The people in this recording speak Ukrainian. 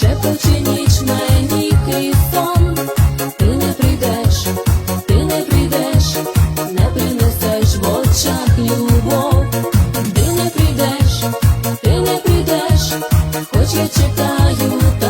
шепом чи нічна ніхий сон, ти не прийдеш, ти не прийдеш, не принесеш в очах не прийдеш, ти не прийдеш, хоч я чекаю.